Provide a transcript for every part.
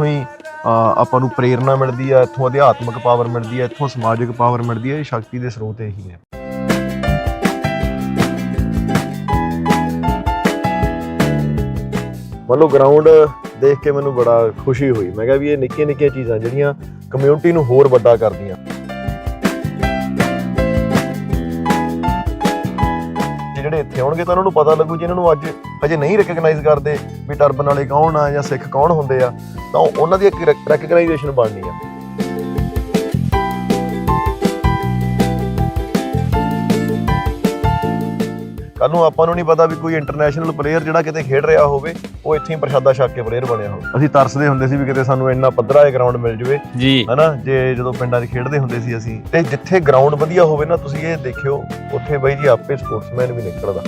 ਇੱਥੋਂ ਹੀ ਆਪਾਂ ਨੂੰ ਪ੍ਰੇਰਣਾ ਮਿਲਦੀ ਹੈ ਇੱਥੋਂ ਅਧਿਆਤਮਿਕ ਪਾਵਰ ਮਿਲਦੀ ਹੈ ਇੱਥੋਂ ਸਮਾਜਿਕ ਪਾਵਰ ਮਿਲਦੀ ਹੈ ਇਹ ਸ਼ਕਤੀ ਦੇ ਸਰੋਤ ਇਹੀ ਹੈ ਮੰਨ ਲਓ ਗਰਾਊਂਡ ਦੇਖ ਕੇ ਮੈਨੂੰ ਬੜਾ ਖੁਸ਼ੀ ਹੋਈ। ਮੈਂ ਕਿਹਾ ਵੀ ਇਹ ਨਿੱਕੀਆਂ ਨਿੱਕੀਆਂ ਚੀਜ਼ਾਂ ਜਿਹੜੀਆਂ ਕਮਿਊਨਿਟੀ ਨੂੰ ਹੋਰ ਵੱਡਾ ਕਰਦੀਆਂ। ਜਿਹੜੇ ਇੱਥੇ ਆਉਣਗੇ ਤਾਂ ਉਹਨਾਂ ਨੂੰ ਪਤਾ ਲੱਗੂ ਜਿਹਨਾਂ ਨੂੰ ਅੱਜ ਅਜੇ ਨਹੀਂ ਰੈਕਗਨਾਈਜ਼ ਕਰਦੇ ਵੀ ਟਰਬਨ ਵਾਲੇ ਕੌਣ ਆ ਜਾਂ ਸਿੱਖ ਕੌਣ ਹੁੰਦੇ ਆ, ਤਾਂ ਉਹਨਾਂ ਦੀ ਇੱਕ ਰੈਕਗਨਾਈਜੇਸ਼ਨ ਬਣਨੀ ਆ। ਕੱਲ ਨੂੰ ਆਪਾਂ ਨੂੰ ਨਹੀਂ ਪਤਾ ਵੀ ਕੋਈ ਇੰਟਰਨੈਸ਼ਨਲ ਪਲੇਅਰ ਜਿਹੜਾ ਕਿਤੇ ਖੇਡ ਰਿਹਾ ਹੋਵੇ ਉਹ ਇੱਥੇ ਹੀ ਪ੍ਰਸ਼ਾਦਾ ਛੱਕ ਕੇ ਪਲੇਅਰ ਬਣਿਆ ਹੋਵੇ। ਅਸੀਂ ਤਰਸਦੇ ਹੁੰਦੇ ਸੀ ਵੀ ਕਿਤੇ ਸਾਨੂੰ ਇੰਨਾ ਪੱਧਰਾ ਇਹ ਗਰਾਊਂਡ ਮਿਲ ਜਵੇ। ਜੀ। ਹਨਾ? ਜੇ ਜਦੋਂ ਪਿੰਡਾਂ 'ਚ ਖੇਡਦੇ ਹੁੰਦੇ ਸੀ ਅਸੀਂ ਤੇ ਜਿੱਥੇ ਗਰਾਊਂਡ ਵਧੀਆ ਹੋਵੇ ਨਾ ਤੁਸੀਂ ਇਹ ਦੇਖਿਓ ਉੱਥੇ ਬਾਈ ਜੀ ਆਪੇ ਸਪੋਰਟਸਮੈਨ ਵੀ ਨਿਕਲਦਾ।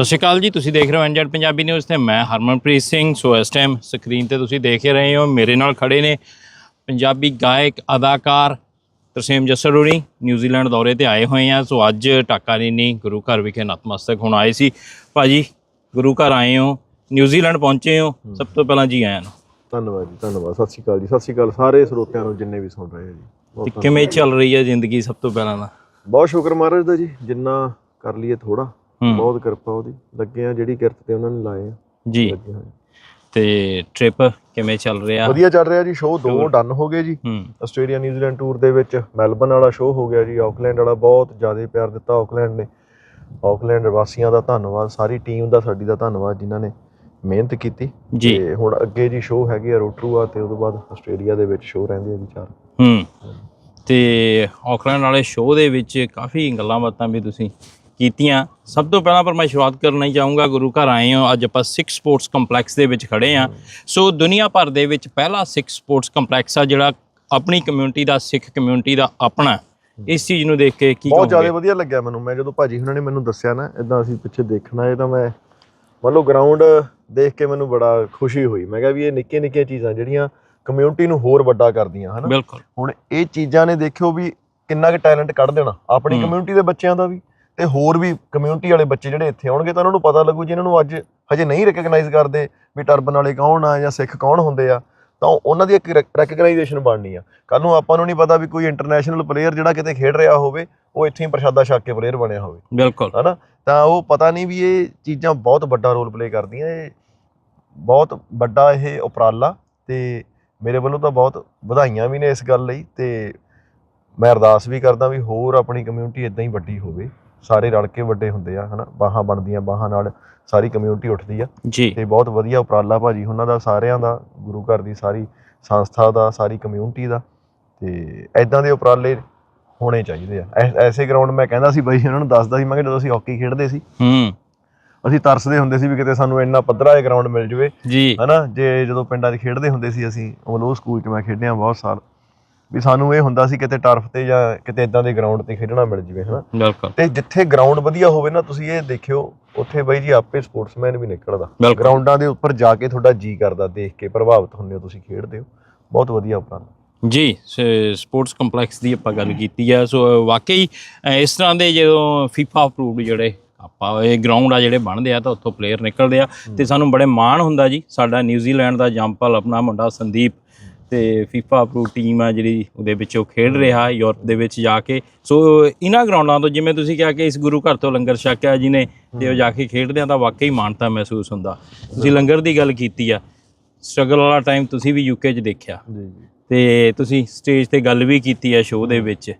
ਸਤਿ ਸ਼੍ਰੀ ਅਕਾਲ ਜੀ ਤੁਸੀਂ ਦੇਖ ਰਹੇ ਹੋ ਐਨਜੈਡ ਪੰਜਾਬੀ ਨਿਊਜ਼ ਤੇ ਮੈਂ ਹਰਮਨਪ੍ਰੀਤ ਸਿੰਘ। ਸੋ ਇਸ ਟਾਈਮ ਸਕਰੀਨ ਤੇ ਤੁਸੀਂ ਦੇਖ ਹੀ ਰਹੇ ਹੋ ਮੇਰੇ ਨਾਲ ਖੜੇ ਨੇ ਪੰਜਾਬੀ ਗਾਇਕ ਅਦਾਕਾਰ ਤਰਸੇਮ ਜੱਸੜੂਰੀ ਨਿਊਜ਼ੀਲੈਂਡ ਦੌਰੇ ਤੇ ਆਏ ਹੋਏ ਆ। ਸੋ ਅੱਜ ਟਾਕਾਰੀਨੀ ਗੁਰੂ ਘਰ ਵਿਖੇ ਨਤਮਸਤਕ ਹੋਣ ਆਏ ਸੀ। ਭਾਜੀ ਗੁਰੂ ਘਰ ਆਏ ਹੋ ਨਿਊਜ਼ੀਲੈਂਡ ਪਹੁੰਚੇ ਹੋ ਸਭ ਤੋਂ ਪਹਿਲਾਂ ਜੀ ਆਇਆਂ ਨੂੰ। ਧੰਨਵਾਦ ਜੀ ਧੰਨਵਾਦ ਸਤਿ ਸ਼੍ਰੀ ਅਕਾਲ ਜੀ ਸਤਿ ਸ਼੍ਰੀ ਅਕਾਲ ਸਾਰੇ ਸਰੋਤਿਆਂ ਨੂੰ ਜਿੰਨੇ ਵੀ ਸੁਣ ਰਹੇ ਆ ਜੀ। ਬਹੁਤ ਤੇ ਕਿਵੇਂ ਚੱਲ ਰਹੀ ਹੈ ਜ਼ਿੰਦਗੀ ਸਭ ਤੋਂ ਪਹਿਲਾਂ ਦਾ ਬਹੁਤ ਸ਼ੁਕਰ ਮਹਾਰਾਜ ਦਾ ਜੀ ਜਿੰਨਾ ਕਰ ਲਈਏ ਥੋੜਾ ਬਹੁਤ ਕਿਰਪਾ ਉਹਦੀ। ਲੱਗੇ ਆ ਜਿਹੜੀ ਕਿਰਤ ਤੇ ਉਹਨਾਂ ਨੇ ਲਾਏ ਆ। ਜੀ। ਲੱਗੇ ਹੋਏ। ਤੇ ਟ੍ਰਿਪ ਕਿਵੇਂ ਚੱਲ ਰਿਹਾ? ਵਧੀਆ ਚੱਲ ਰਿਹਾ ਜੀ ਸ਼ੋਅ ਦੋ Sure. ਡਨ ਹੋ ਗਏ ਜੀ। ਹੂੰ। ਆਸਟ੍ਰੇਲੀਆ ਨਿਊਜ਼ੀਲੈਂਡ ਟੂਰ ਦੇ ਵਿੱਚ ਮੈਲਬਨ ਵਾਲਾ ਸ਼ੋਅ ਹੋ ਗਿਆ ਜੀ। ਆਕਲੈਂਡ ਵਾਲਾ ਬਹੁਤ ਜ਼ਿਆਦਾ ਪਿਆਰ ਦਿੱਤਾ ਆਕਲੈਂਡ ਨੇ। ਆਕਲੈਂਡ ਵਾਸੀਆਂ ਦਾ ਧੰਨਵਾਦ ਸਾਰੀ ਟੀਮ ਦਾ ਸਾਡੀ ਦਾ ਧੰਨਵਾਦ ਜਿਨ੍ਹਾਂ ਨੇ ਮਿਹਨਤ ਕੀਤੀ। ਜੀ। ਤੇ ਹੁਣ ਅੱਗੇ ਜੀ ਸ਼ੋਅ ਹੈਗੇ ਆ ਰੋਟਰੂਆ ਤੇ ਉਦੋਂ ਬਾਅਦ ਆਸਟ੍ਰੇਲੀਆ ਦੇ ਵਿੱਚ ਸ਼ੋਅ ਰਹਿੰਦੇ ਆ ਜੀ ਚਾਰ। ਹੂੰ। ਤੇ ਆਕਲੈਂਡ ਵਾਲੇ ਸ਼ੋਅ ਦੇ ਵਿੱਚ ਕਾਫੀ ਗੱਲਾਂ ਬਾਤਾਂ ਵੀ ਤੁਸੀਂ ਕੀਤੀਆਂ। ਸਭ ਤੋਂ ਪਹਿਲਾਂ ਪਰ ਮੈਂ ਸ਼ੁਰੂਆਤ ਕਰਨਾ ਹੀ ਚਾਹੂੰਗਾ ਗੁਰੂ ਘਰ ਆਏ ਹਾਂ ਅੱਜ ਆਪਾਂ ਸਿਕਸ ਸਪੋਰਟਸ ਕੰਪਲੈਕਸ ਦੇ ਵਿੱਚ ਖੜੇ ਹਾਂ। ਸੋ ਦੁਨੀਆ ਭਰ ਦੇ ਵਿੱਚ ਪਹਿਲਾ ਸਿਕਸ ਸਪੋਰਟਸ ਕੰਪਲੈਕਸ ਆ ਜਿਹੜਾ ਆਪਣੀ ਕਮਿਊਨਿਟੀ ਦਾ ਸਿੱਖ ਕਮਿਊਨਿਟੀ ਦਾ ਆਪਣਾ। ਇਸ ਚੀਜ਼ ਨੂੰ ਦੇਖ ਕੇ ਕੀ ਬਹੁਤ ਜ਼ਿਆਦਾ ਵਧੀਆ ਲੱਗਿਆ ਮੈਨੂੰ। ਮੈਂ ਜਦੋਂ ਭਾਜੀ ਹੁਣਾਂ ਨੇ ਮੈਨੂੰ ਦੱਸਿਆ ਨਾ ਇਦਾਂ ਅਸੀਂ ਪਿੱਛੇ ਦੇਖਣਾ ਇਹ ਤਾਂ ਮੈਂ ਮੰਨ ਲਓ ਗਰਾਊਂਡ ਦੇਖ ਕੇ ਮੈਨੂੰ ਬੜਾ ਖੁਸ਼ੀ ਹੋਈ। ਮੈਂ ਕਿਹਾ ਵੀ ਇਹ ਨਿੱਕੀਆਂ ਨਿੱਕੀਆਂ ਚੀਜ਼ਾਂ ਜਿਹੜੀਆਂ ਕਮਿਊਨਿਟੀ ਨੂੰ ਹੋਰ ਵੱਡਾ ਕਰਦੀਆਂ ਹਨਾ? ਬਿਲਕੁਲ। ਹੁਣ ਇਹ ਚੀਜ਼ਾਂ ਨੇ ਦੇਖਿਓ ਵੀ ਕਿੰਨਾ ਕੁ ਟੈਲੈਂਟ ਕੱਢ ਦੇਣਾ ਆਪਣੀ। ਕਮਿਊਨਿਟੀ ਦੇ ਬੱਚਿਆਂ ਦਾ ਵੀ। ਤੇ ਹੋਰ ਵੀ ਕਮਿਊਨਿਟੀ ਵਾਲੇ ਬੱਚੇ ਜਿਹੜੇ ਇੱਥੇ ਆਉਣਗੇ ਤਾਂ ਉਹਨਾਂ ਨੂੰ ਪਤਾ ਲੱਗੂ ਜਿਨ੍ਹਾਂ ਨੂੰ ਅੱਜ ਹਜੇ ਨਹੀਂ ਰੈਕਗਨਾਈਜ਼ ਕਰਦੇ ਵੀ ਟਰਬਨ ਵਾਲੇ ਕੌਣ ਆ ਜਾਂ ਸਿੱਖ ਕੌਣ ਹੁੰਦੇ ਆ ਤਾਂ ਉਹਨਾਂ ਦੀ ਇੱਕ ਰੈਕਗਨਾਈਜੇਸ਼ਨ ਬਣਨੀ ਆ। ਕੱਲ ਨੂੰ ਆਪਾਂ ਨੂੰ ਨਹੀਂ ਪਤਾ ਵੀ ਕੋਈ ਇੰਟਰਨੈਸ਼ਨਲ ਪਲੇਅਰ ਜਿਹੜਾ ਕਿਤੇ ਖੇਡ ਰਿਹਾ ਹੋਵੇ ਉਹ ਇੱਥੇ ਹੀ ਪ੍ਰਸ਼ਾਦਾ ਛੱਕ ਕੇ ਪਲੇਅਰ ਬਣਿਆ ਹੋਵੇ। ਬਿਲਕੁਲ। ਹਨਾ? ਤਾਂ ਉਹ ਪਤਾ ਨਹੀਂ ਵੀ ਇਹ ਚੀਜ਼ਾਂ ਬਹੁਤ ਵੱਡਾ ਰੋਲ ਪਲੇ ਕਰਦੀਆਂ ਇਹ ਬਹੁਤ ਵੱਡਾ ਇਹ ਉਪਰਾਲਾ ਤੇ ਮੇਰੇ ਵੱਲੋਂ ਤਾਂ ਬਹੁਤ ਵਧਾਈਆਂ ਵੀ ਨੇ ਇਸ ਗੱਲ ਲਈ ਤੇ ਮੈਂ ਅਰਦਾਸ ਵੀ ਕਰਦਾ ਵੀ ਹੋਰ ਆਪਣੀ ਕਮਿਊਨਿਟੀ ਇਦਾਂ ਹੀ ਵੱਡੀ ਹੋਵੇ। ਸਾਰੇ ਰਲ ਕੇ ਵੱਡੇ ਹੁੰਦੇ ਆ ਹਨਾ? ਬਾਹਾਂ ਬਣਦੀਆਂ ਬਾਹਾਂ ਨਾਲ ਸਾਰੀ ਕਮਿਊਨਿਟੀ ਉੱਠਦੀ ਆ। ਜੀ। ਤੇ ਬਹੁਤ ਵਧੀਆ ਉਪਰਾਲਾ ਭਾਜੀ ਉਹਨਾਂ ਦਾ ਸਾਰਿਆਂ ਦਾ ਗੁਰੂ ਘਰ ਦੀ ਸਾਰੀ ਸੰਸਥਾ ਦਾ ਸਾਰੀ ਕਮਿਊਨਿਟੀ ਦਾ। ਤੇ ਐਦਾਂ ਦੇ ਉਪਰਾਲੇ ਹੋਣੇ ਚਾਹੀਦੇ ਆ। ਐਸੇ ਗਰਾਊਂਡ ਮੈਂ ਕਹਿੰਦਾ ਸੀ ਬਾਈ ਉਹਨਾਂ ਨੂੰ ਦੱਸਦਾ ਸੀ ਮੈਂ ਕਿ ਜਦੋਂ ਅਸੀਂ ਹਾਕੀ ਖੇਡਦੇ ਸੀ ਹੂੰ। ਅਸੀਂ ਤਰਸਦੇ ਹੁੰਦੇ ਸੀ ਵੀ ਕਿਤੇ ਸਾਨੂੰ ਇੰਨਾ ਪੱਧਰਾ ਇਹ ਗਰਾਊਂਡ ਮਿਲ ਜਵੇ। ਹਨਾ? ਜੇ ਜਦੋਂ ਪਿੰਡਾਂ 'ਚ ਖੇਡਦੇ ਹੁੰਦੇ ਸੀ ਅਸੀਂ ਉਹ ਸਕੂਲ 'ਚ ਮੈਂ ਖੇਡਿਆ ਬਹੁਤ ਸਾਲ। ਵੀ ਸਾਨੂੰ ਇਹ ਹੁੰਦਾ ਸੀ ਕਿਤੇ ਟਰਫ ਤੇ ਜਾਂ ਕਿਤੇ ਇਦਾਂ ਦੇ ਗਰਾਊਂਡ ਤੇ ਖੇਡਣਾ ਮਿਲ ਜਵੇ ਹਨਾ? ਬਿਲਕੁਲ। ਤੇ ਜਿੱਥੇ ਗਰਾਊਂਡ ਵਧੀਆ ਹੋਵੇ ਨਾ ਤੁਸੀਂ ਇਹ ਦੇਖਿਓ ਉੱਥੇ ਬਾਈ ਜੀ ਆਪੇ ਸਪੋਰਟਸਮੈਨ ਵੀ ਨਿਕਲਦਾ। ਗਰਾਊਂਡਾਂ ਦੇ ਉੱਪਰ ਜਾ ਕੇ ਤੁਹਾਡਾ ਜੀ ਕਰਦਾ ਦੇਖ ਕੇ ਪ੍ਰਭਾਵਿਤ ਹੁੰਦੇ ਹੋ ਤੁਸੀਂ ਖੇਡਦੇ ਹੋ। ਬਹੁਤ ਵਧੀਆ ਉਪਰਾਲਾ। ਜੀ ਸਪੋਰਟਸ ਕੰਪਲੈਕਸ ਦੀ ਆਪਾਂ ਗੱਲ ਕੀਤੀ ਆ। ਸੋ ਵਾਕਈ ਇਸ ਤਰ੍ਹਾਂ ਦੇ ਜਦੋਂ ਫੀਫਾ ਅਪਰੂਵਡ ਜਿਹੜੇ ਆਪਾਂ ਇਹ ਗਰਾਊਂਡ ਆ ਜਿਹੜੇ ਬਣਦੇ ਆ ਤਾਂ ਉੱਥੋਂ ਪਲੇਅਰ ਨਿਕਲਦੇ ਆ। ਤੇ ਸਾਨੂੰ ਬੜੇ ਮਾਣ ਹੁੰਦਾ ਜੀ ਸਾਡਾ ਨਿਊਜ਼ੀਲੈਂਡ ਦਾ ਜੰਪਲ ਆਪਣਾ ਮੁੰਡਾ ਸੰਦੀਪ ਤੇ ਫੀਫਾ ਅਪਰੂਵ ਟੀਮ ਆ ਜਿਹੜੀ ਉਹਦੇ ਵਿੱਚ ਉਹ ਖੇਡ ਰਿਹਾ ਯੂਰਪ ਦੇ ਵਿੱਚ ਜਾ ਕੇ। ਸੋ ਇਹਨਾਂ ਗਰਾਊਂਡਾਂ ਤੋਂ ਜਿਵੇਂ ਤੁਸੀਂ ਕਿਹਾ ਕਿ ਇਸ ਗੁਰੂ ਘਰ ਤੋਂ ਲੰਗਰ ਛਕਿਆ ਜਿਹਨੇ ਤੇ ਉਹ ਜਾ ਕੇ ਖੇਡਦੇ ਆ ਤਾਂ ਵਾਕਈ ਮਾਣਤਾ ਮਹਿਸੂਸ ਹੁੰਦਾ। ਤੁਸੀਂ ਲੰਗਰ ਦੀ ਗੱਲ ਕੀਤੀ ਆ ਸਟਰਗਲ ਵਾਲਾ ਟਾਈਮ ਤੁਸੀਂ ਵੀ ਯੂਕੇ 'ਚ ਦੇਖਿਆ। ਤੇ ਤੁਸੀਂ ਸਟੇਜ ਤੇ ਗੱਲ ਵੀ ਕੀਤੀ ਹੈ ਸ਼ੋਅ ਦੇ ਵਿੱਚ।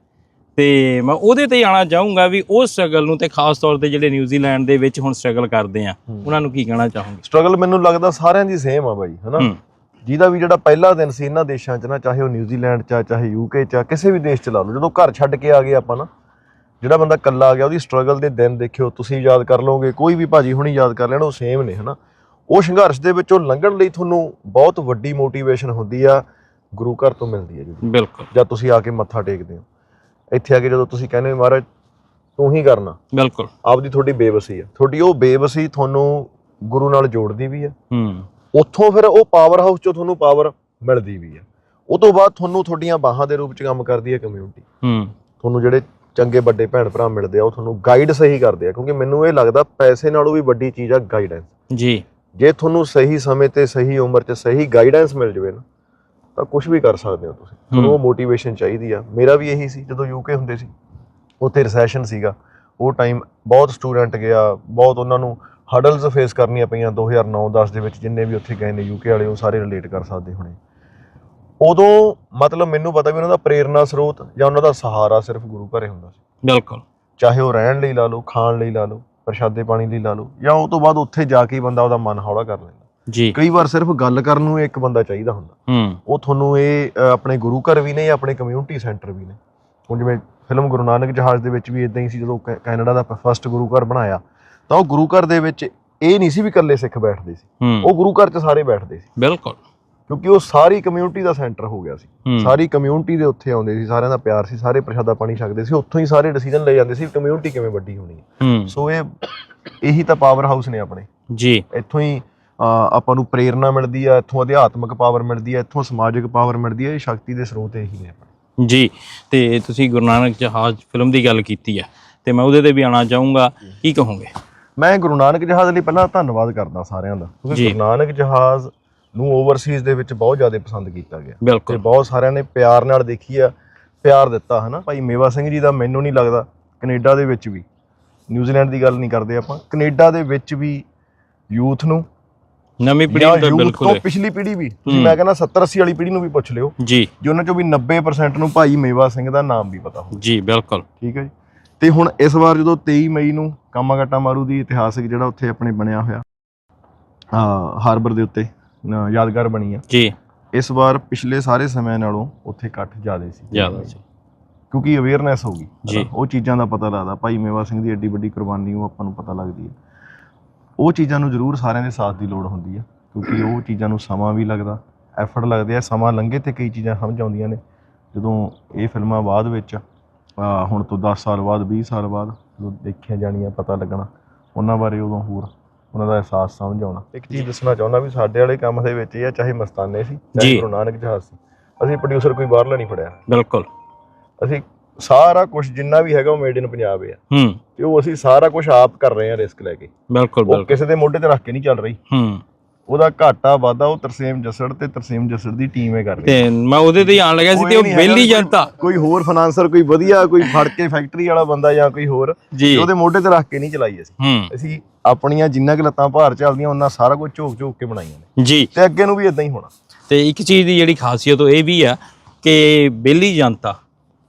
ਤੇ ਮੈਂ ਉਹਦੇ ਤੇ ਆਣਾ ਚਾਹੂੰਗਾ ਵੀ ਉਹ ਸਟਰਗਲ ਨੂੰ ਤੇ ਖਾਸ ਤੌਰ ਤੇ ਜਿਹੜੇ ਨਿਊਜ਼ੀਲੈਂਡ ਦੇ ਵਿੱਚ ਹੁਣ ਸਟਰਗਲ ਕਰਦੇ ਆ ਉਹਨਾਂ ਨੂੰ ਕੀ ਕਹਿਣਾ ਚਾਹੋਗੇ? ਸਟਰਗਲ ਮੈਨੂੰ ਲੱਗਦਾ ਸਾਰਿਆਂ ਦੀ ਸੇਮ ਆ ਬਾਈ ਹਨਾ? ਜਿਹਦਾ ਵੀ ਜਿਹੜਾ ਪਹਿਲਾ ਦਿਨ ਸੀ ਇਹਨਾਂ ਦੇਸ਼ਾਂ 'ਚ ਨਾ ਚਾਹੇ ਉਹ ਨਿਊਜ਼ੀਲੈਂਡ 'ਚ ਆ ਚਾਹੇ ਯੂਕੇ 'ਚ ਆ ਕਿਸੇ ਵੀ ਦੇਸ਼ 'ਚ ਲਾ ਲਓ ਜਦੋਂ ਘਰ ਛੱਡ ਕੇ ਆ ਗਏ ਆਪਾਂ ਨਾ ਜਿਹੜਾ ਬੰਦਾ ਇਕੱਲਾ ਆ ਗਿਆ ਉਹਦੀ ਸਟਰਗਲ ਦੇ ਦਿਨ ਦੇਖਿਓ ਤੁਸੀਂ ਯਾਦ ਕਰ ਲਓਗੇ ਕੋਈ ਵੀ ਭਾਜੀ ਹੁਣੀ ਯਾਦ ਕਰ ਲੈਣ ਉਹ ਸੇਮ ਨੇ ਹਨਾ। ਉਹ ਸੰਘਰਸ਼ ਦੇ ਵਿੱਚੋਂ ਲੰਘਣ ਲਈ ਤੁਹਾਨੂੰ ਬਹੁਤ ਵੱਡੀ ਮੋਟੀਵੇਸ਼ਨ ਹੁੰਦੀ ਆ ਗੁਰੂ ਘਰ ਤੋਂ ਮਿਲਦੀ ਹੈ ਜੀ ਬਿਲਕੁਲ। ਜਦ ਤੁਸੀਂ ਆ ਕੇ ਮੱਥਾ ਟੇਕਦੇ ਹੋ। ਇੱਥੇ ਆ ਕੇ ਜਦੋਂ ਤੁਸੀਂ ਕਹਿੰਦੇ ਹੋ ਮਹਾਰਾਜ ਤੂੰ ਹੀ ਕਰਨਾ। ਬਿਲਕੁਲ। ਆਪਦੀ ਤੁਹਾਡੀ ਬੇਬਸੀ ਹੈ ਤੁਹਾਡੀ ਉਹ ਬੇਬਸੀ ਤੁਹਾਨੂੰ ਗੁਰੂ ਨਾਲ ਜੋੜਦੀ ਵੀ ਹੈ ਹੂੰ। ਉੱਥੋਂ ਫਿਰ ਉਹ ਪਾਵਰ ਹਾਊਸ ਚੋਂ ਤੁਹਾਨੂੰ ਪਾਵਰ ਮਿਲਦੀ ਵੀ ਹੈ ਉਹ ਤੋਂ ਬਾਅਦ ਤੁਹਾਨੂੰ ਤੁਹਾਡੀਆਂ ਬਾਹਾਂ ਦੇ ਰੂਪ ਚ ਕੰਮ ਕਰਦੀ ਹੈ ਕਮਿਊਨਿਟੀ ਹੂੰ। ਤੁਹਾਨੂੰ ਜਿਹੜੇ ਚੰਗੇ ਵੱਡੇ ਭੈਣ ਭਰਾ ਮਿਲਦੇ ਆ ਉਹ ਤੁਹਾਨੂੰ ਗਾਈਡ ਸਹੀ ਕਰਦੇ ਆ। ਕਿਉਂਕਿ ਮੈਨੂੰ ਇਹ ਲੱਗਦਾ ਪੈਸੇ ਨਾਲੋਂ ਵੀ ਵੱਡੀ ਚੀਜ਼ ਆ ਗਾਈਡੈਂਸ ਜੀ। ਜੇ ਤੁਹਾਨੂੰ ਸਹੀ ਸਮੇਂ ਤੇ ਸਹੀ ਉਮਰ 'ਚ ਸਹੀ ਗਾਈਡੈਂਸ ਮਿਲ ਜਵੇ ਨਾ ਤਾਂ ਕੁਝ ਵੀ ਕਰ ਸਕਦੇ ਹੋ ਤੁਸੀਂ। ਤੁਹਾਨੂੰ ਉਹ ਮੋਟੀਵੇਸ਼ਨ ਚਾਹੀਦੀ ਆ। ਮੇਰਾ ਵੀ ਇਹੀ ਸੀ ਜਦੋਂ ਯੂਕੇ ਹੁੰਦੇ ਸੀ ਉੱਥੇ ਰਿਸੈਸ਼ਨ ਸੀਗਾ। ਉਹ ਟਾਈਮ ਬਹੁਤ ਸਟੂਡੈਂਟ ਗਿਆ ਬਹੁਤ ਉਹਨਾਂ ਨੂੰ ਹਡਲਸ ਫੇਸ ਕਰਨੀਆਂ ਪਈਆਂ 2009-10 ਦੇ ਵਿੱਚ ਜਿੰਨੇ ਵੀ ਉੱਥੇ ਗਏ ਨੇ ਯੂਕੇ ਵਾਲੇ ਉਹ ਸਾਰੇ ਰਿਲੇਟ ਕਰ ਸਕਦੇ ਹੋਣੇ। ਉਦੋਂ ਮਤਲਬ ਮੈਨੂੰ ਪਤਾ ਵੀ ਉਹਨਾਂ ਦਾ ਪ੍ਰੇਰਨਾ ਸਰੋਤ ਜਾਂ ਉਹਨਾਂ ਦਾ ਸਹਾਰਾ ਸਿਰਫ ਗੁਰੂ ਘਰੇ ਹੁੰਦਾ ਸੀ। ਬਿਲਕੁਲ। ਚਾਹੇ ਉਹ ਰਹਿਣ ਲਈ ਲਾ ਲਓ ਖਾਣ ਲਈ ਲਾ ਲਓ ਪ੍ਰਸ਼ਾਦੇ ਪਾਣੀ ਲਈ ਲਾ ਲਓ ਜਾਂ ਉਹ ਤੋਂ ਬਾਅਦ ਉੱਥੇ ਜਾ ਕੇ ਬੰਦਾ ਉਹਦਾ ਮਨ ਹੌਲਾ ਕਰ ਲੈਂਦਾ। ਜੀ। ਕਈ ਵਾਰ ਸਿਰਫ ਗੱਲ ਕਰਨ ਨੂੰ ਇੱਕ ਬੰਦਾ ਚਾਹੀਦਾ ਹੁੰਦਾ। ਹੂੰ। ਉਹ ਤੁਹਾਨੂੰ ਇਹ ਆਪਣੇ ਗੁਰੂ ਘਰ ਵੀ ਨੇ ਜਾਂ ਆਪਣੇ ਕਮਿਊਨਿਟੀ ਸੈਂਟਰ ਵੀ ਨੇ। ਹੁਣ ਜਿਵੇਂ ਫਿਲਮ ਗੁਰੂ ਨਾਨਕ ਜਹਾਜ਼ ਦੇ ਵਿੱਚ ਵੀ ਇਦਾਂ ਹੀ ਸੀ ਜਦੋਂ ਕੈਨੇਡਾ ਦਾ ਫਸਟ ਗੁਰੂ ਘਰ ਬਣਾਇਆ ਤਾਂ ਉਹ ਗੁਰੂ ਘਰ ਦੇ ਵਿੱਚ ਇਹ ਨਹੀਂ ਸੀ ਵੀ ਇਕੱਲੇ ਸਿੱਖ ਬੈਠਦੇ ਸੀ। ਉਹ ਗੁਰੂ ਘਰ 'ਚ ਸਾਰੇ ਬੈਠਦੇ ਸੀ। ਬਿਲਕੁਲ। ਕਿਉਂਕਿ ਉਹ ਸਾਰੀ ਕਮਿਊਨਿਟੀ ਦਾ ਸੈਂਟਰ ਹੋ ਗਿਆ ਸੀ। ਸਾਰੀ ਕਮਿਊਨਿਟੀ ਦੇ ਉੱਥੇ ਆਉਂਦੇ ਸੀ ਸਾਰਿਆਂ ਦਾ ਪਿਆਰ ਸੀ ਸਾਰੇ ਪ੍ਰਸ਼ਾਦਾ ਪਾਣੀ ਛਕਦੇ ਸੀ ਉੱਥੋਂ ਹੀ ਸਾਰੇ ਡਿਸੀਜਨ ਲੈ ਜਾਂਦੇ ਸੀ ਕਮਿਊਨਿਟੀ ਕਿਵੇਂ ਵੱਡੀ ਹੋਣੀ ਹੈ। ਸੋ ਇਹ ਇਹੀ ਤਾਂ ਪਾਵਰ ਹਾਊਸ ਨੇ ਆਪਣੇ। ਜੀ। ਇੱਥੋਂ ਹੀ ਆਪਾਂ ਨੂੰ ਪ੍ਰੇਰਣਾ ਮਿਲਦੀ ਆ ਇੱਥੋਂ ਅਧਿਆਤਮਿਕ ਪਾਵਰ ਮਿਲਦੀ ਆ ਇੱਥੋਂ ਸਮਾਜਿਕ ਪਾਵਰ ਮਿਲਦੀ ਆ ਇਹ ਸ਼ਕਤੀ ਦੇ ਸਰੋਤ ਇਹੀ ਨੇ ਆਪਣੇ। ਜੀ। ਤੇ ਤੁਸੀਂ ਗੁਰੂ ਨਾਨਕ ਜਹਾਜ਼ ਫਿਲਮ ਦੀ ਗੱਲ ਕੀਤੀ ਹੈ ਤੇ ਮੈਂ ਉਹਦੇ ਤੇ ਵੀ ਆਣਾ ਚਾਹੂੰਗਾ। ਕੀ ਕਹੋਗੇ? ਮੈਂ ਗੁਰੂ ਨਾਨਕ ਜਹਾਜ਼ ਲਈ ਪਹਿਲਾਂ ਧੰਨਵਾਦ ਕਰਦਾ ਸਾਰਿਆਂ ਦਾ ਕਿਉਂਕਿ। ਗੁਰੂ ਨਾਨਕ ਜਹਾਜ਼ ਨੂੰ ਓਵਰਸੀਜ਼ ਦੇ ਵਿੱਚ ਬਹੁਤ ਜ਼ਿਆਦਾ ਪਸੰਦ ਕੀਤਾ ਗਿਆ। ਤੇ ਬਿਲਕੁਲ ਬਹੁਤ ਸਾਰਿਆਂ ਨੇ ਪਿਆਰ ਨਾਲ ਦੇਖੀ ਆ ਪਿਆਰ ਦਿੱਤਾ ਹਨਾ? ਭਾਈ ਮੇਵਾ ਸਿੰਘ ਜੀ ਦਾ ਮੈਨੂੰ ਨਹੀਂ ਲੱਗਦਾ ਕੈਨੇਡਾ ਦੇ ਵਿੱਚ ਵੀ। ਨਿਊਜ਼ੀਲੈਂਡ ਦੀ ਗੱਲ ਨਹੀਂ ਕਰਦੇ ਆਪਾਂ ਕੈਨੇਡਾ ਦੇ ਵਿੱਚ ਵੀ ਯੂਥ ਨੂੰ ਨਵੀਂ ਪੀੜ੍ਹੀ ਨੂੰ ਤਾਂ ਯੂਥ ਤੋਂ ਬਿਲਕੁਲ ਪਿਛਲੀ ਪੀੜ੍ਹੀ ਵੀ। ਤੁਸੀਂ। ਮੈਂ ਕਹਿੰਦਾ 70 80 ਵਾਲੀ ਪੀੜ੍ਹੀ ਨੂੰ ਵੀ ਪੁੱਛ ਲਿਓ ਜੀ। ਜੀ ਉਹਨਾਂ ਚੋਂ ਵੀ 90% ਨੂੰ ਭਾਈ ਮੇਵਾ ਸਿੰਘ ਦਾ ਨਾਮ ਵੀ ਪਤਾ ਹੋ ਜੀ ਬਿਲਕੁਲ। ਠੀਕ ਹੈ ਜੀ? ਤੇ ਹੁਣ ਇਸ ਵਾਰ ਜਦੋਂ 23 ਮਈ ਨੂੰ ਕਾਮਾਗਾਟਾ ਮਾਰੂ ਦੀ ਇਤਿਹਾਸਿਕ ਜਿਹੜਾ ਉੱਥੇ ਆਪਣੇ ਬਣਿਆ ਹੋਇਆ ਆ ਹਾਰਬਰ ਦੇ ਉੱਤੇ ਯਾਦਗਾਰ ਬਣੀ ਆ। ਜੀ। ਇਸ ਵਾਰ ਪਿਛਲੇ ਸਾਰੇ ਸਮਿਆਂ ਨਾਲੋਂ ਉੱਥੇ ਇਕੱਠ ਜ਼ਿਆਦਾ ਸੀ। ਜ਼ਿਆਦਾ ਜੀ ਕਿਉਂਕਿ ਅਵੇਅਰਨੈਸ ਹੋ ਗਈ। ਉਹ ਚੀਜ਼ਾਂ ਦਾ ਪਤਾ ਲੱਗਦਾ। ਭਾਈ ਮੇਵਾ ਸਿੰਘ ਦੀ ਐਡੀ ਵੱਡੀ ਕੁਰਬਾਨੀ ਉਹ ਆਪਾਂ ਨੂੰ ਪਤਾ ਲੱਗਦੀ ਹੈ ਉਹ ਚੀਜ਼ਾਂ ਨੂੰ ਜ਼ਰੂਰ ਸਾਰਿਆਂ ਦੇ ਸਾਥ ਦੀ ਲੋੜ ਹੁੰਦੀ ਹੈ ਕਿਉਂਕਿ ਉਹ ਚੀਜ਼ਾਂ ਨੂੰ ਸਮਾਂ ਵੀ ਲੱਗਦਾ ਐਫਰਟ ਲੱਗਦੇ ਆ। ਸਮਾਂ ਲੰਘੇ ਤੇ ਕਈ ਚੀਜ਼ਾਂ ਸਮਝ ਆਉਂਦੀਆਂ ਨੇ। ਜਦੋਂ ਇਹ ਫਿਲਮਾਂ ਬਾਅਦ ਵਿੱਚ ਹੁਣ ਤੋਂ 10 ਸਾਲ ਬਾਅਦ 20 ਸਾਲ ਬਾਅਦ ਜਦੋਂ ਦੇਖੀਆਂ ਜਾਣੀਆਂ ਪਤਾ ਲੱਗਣਾ। ਉਹਨਾਂ ਬਾਰੇ ਉਦੋਂ ਹੋਰ ਉਹਨਾਂ ਦਾ ਅਹਿਸਾਸ ਸਮਝ ਆਉਣਾ। ਇੱਕ ਚੀਜ਼ ਦੱਸਣਾ ਚਾਹੁੰਦਾ ਵੀ ਸਾਡੇ ਵਾਲੇ ਕੰਮ ਦੇ ਵਿੱਚ ਇਹ ਆ ਚਾਹੇ ਮਸਤਾਨੇ ਸੀ। ਚਾਹੇ ਗੁਰੂ ਨਾਨਕ ਜਹਾਜ਼ ਸੀ ਅਸੀਂ ਪ੍ਰੋਡਿਊਸਰ ਕੋਈ ਬਾਹਰਲਾ ਨਹੀਂ ਫੜਿਆ। ਬਿਲਕੁਲ। ਅਸੀਂ ਸਾਰਾ ਕੁਝ ਜਿੰਨਾ ਵੀ ਹੈਗਾ ਉਹ ਮੇਡ ਇਨ ਪੰਜਾਬ ਹੈ ਹੂੰ। ਤੇ ਉਹ ਅਸੀਂ ਸਾਰਾ ਕੁਝ ਆਪ ਕਰ ਰਹੇ ਹਾਂ ਰਿਸਕ ਲੈ ਕੇ। ਬਿਲਕੁਲ ਉਹ ਬਿਲਕੁਲ। ਕਿਸੇ ਦੇ ਮੋਢੇ ਤੇ ਰੱਖ ਕੇ ਨਹੀਂ ਚੱਲ ਰਹੀ। ਹੂੰ। ਉਹਦਾ ਘਾਟਾ ਵਾਧਾ ਉਹ ਤਰਸੇਮ ਜਸੜ ਤੇ ਤਰਸੇਮ ਜਸੜ ਦੀ ਟੀਮ ਹੈ ਕਰ ਰਹੀ ਤੇ ਮੈਂ ਉਹਦੇ ਤੇ ਹੀ ਆਣ ਲੱਗਿਆ ਸੀ ਤੇ ਉਹ ਬੇਲੀ ਜਨਤਾ। ਕੋਈ ਹੋਰ ਫਾਈਨਾਂਸਰ ਕੋਈ ਵਧੀਆ ਕੋਈ ਫੜ ਕੇ ਫੈਕਟਰੀ ਵਾਲਾ ਬੰਦਾ ਜਾਂ ਕੋਈ ਹੋਰ ਜੀ। ਉਹਦੇ ਮੋਢੇ ਤੇ ਰੱਖ ਕੇ ਨਹੀਂ ਚਲਾਈ ਅਸੀਂ। ਅਸੀਂ ਆਪਣੀਆਂ ਜਿੰਨਾ ਕਿ ਲੱਤਾਂ ਭਾਰ ਚੱਲਦੀਆਂ ਉਹਨਾਂ ਸਾਰਾ ਕੁਝ ਝੋਕ ਝੋਕ ਕੇ ਬਣਾਈਆਂ ਨੇ। ਜੀ। ਤੇ ਅੱਗੇ ਨੂੰ ਵੀ ਇਦਾਂ ਹੀ ਹੋਣਾ। ਤੇ ਇੱਕ ਚੀਜ਼ ਦੀ ਜਿਹੜੀ ਖਾਸੀਅਤ ਉਹ ਇਹ ਵੀ ਆ ਕਿ ਬੇਲੀ ਜਨਤਾ